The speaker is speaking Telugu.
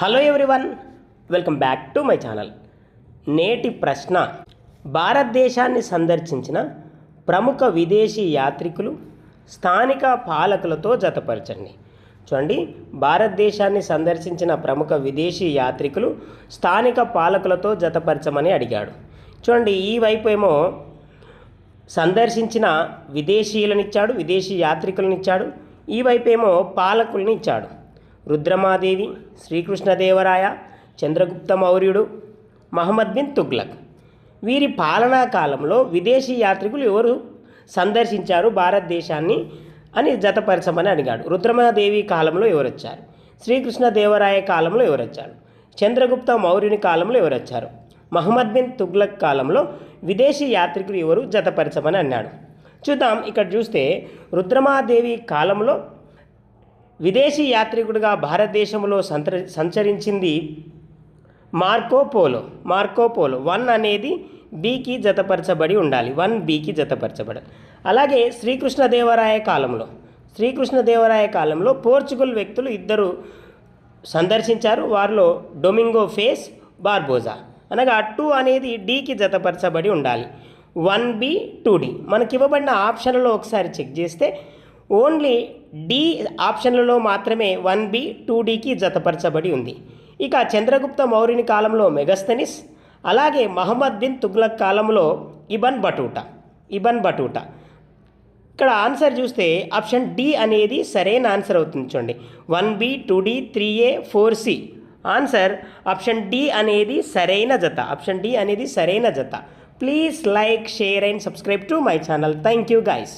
Hello everyone welcome back to my channel నేటి ప్రశ్న భారతదేశాన్ని సందర్శించిన ప్రముఖ విదేశీ యాత్రికులు స్థానిక పాలకులతో జతపరచండి. చూడండి భారతదేశాన్ని సందర్శించిన ప్రముఖ విదేశీ యాత్రికులు స్థానిక పాలకులతో జతపరచమని అడిగాడు. చూడండి ఈ వైపు ఏమో సందర్శించిన విదేశీయులనిచ్చాడు విదేశీ యాత్రికులనిచ్చాడు ఈ వైపు ఏమో పాలకుల్ని ఇచ్చాడు. రుద్రమాదేవి శ్రీకృష్ణదేవరాయ చంద్రగుప్త మౌర్యుడు మహమ్మద్ బిన్ తుగ్లక్. వీరి పాలనా కాలంలో విదేశీ యాత్రికులు ఎవరు సందర్శించారు భారతదేశాన్ని అని జతపరచమని అడిగాడు. రుద్రమాదేవి కాలంలో ఎవరు వచ్చారు శ్రీకృష్ణదేవరాయ కాలంలో ఎవరు వచ్చారు చంద్రగుప్త మౌర్యుని కాలంలో ఎవరు వచ్చారు మహమ్మద్ బిన్ తుగ్లక్ కాలంలో విదేశీ యాత్రికులు ఎవరు జతపరచమని అన్నాడు. చూద్దాం ఇక్కడ చూస్తే రుద్రమాదేవి కాలంలో విదేశీ యాత్రికుడిగా భారతదేశంలో సంతర సంచరించింది Marco Polo Marco Polo one అనేది బీకి జతపరచబడి ఉండాలి. వన్ బీకి జతపరచబడాలి అలాగే శ్రీకృష్ణదేవరాయ కాలంలో. శ్రీకృష్ణదేవరాయ కాలంలో పోర్చుగల్ వ్యక్తులు ఇద్దరు సందర్శించారు. వారిలో డొమింగో ఫేస్ బార్బోజా. అనగా టూ అనేది డీకి జతపరచబడి ఉండాలి. One B two D. మనకి ఇవ్వబడిన ఆప్షన్లో ఒకసారి చెక్ చేస్తే ఓన్లీ డి ఆప్షన్లలో మాత్రమే వన్ బి టూ డికి జతపరచబడి ఉంది. ఇక చంద్రగుప్త మౌర్యుని కాలంలో మెగస్తనిస్ అలాగే మహమ్మద్ బిన్ తుగ్లక్ కాలంలో ఇబన్ బటూటా ఇబన్ బటూటా. ఇక్కడ ఆన్సర్ చూస్తే ఆప్షన్ డి అనేది సరైన ఆన్సర్ అవుతుంది చూడండి. One B two D three A four C. Answer option D అనేది సరైన జత ఆప్షన్ డి అనేది సరైన జత. Please like share and subscribe to my channel. Thank you guys.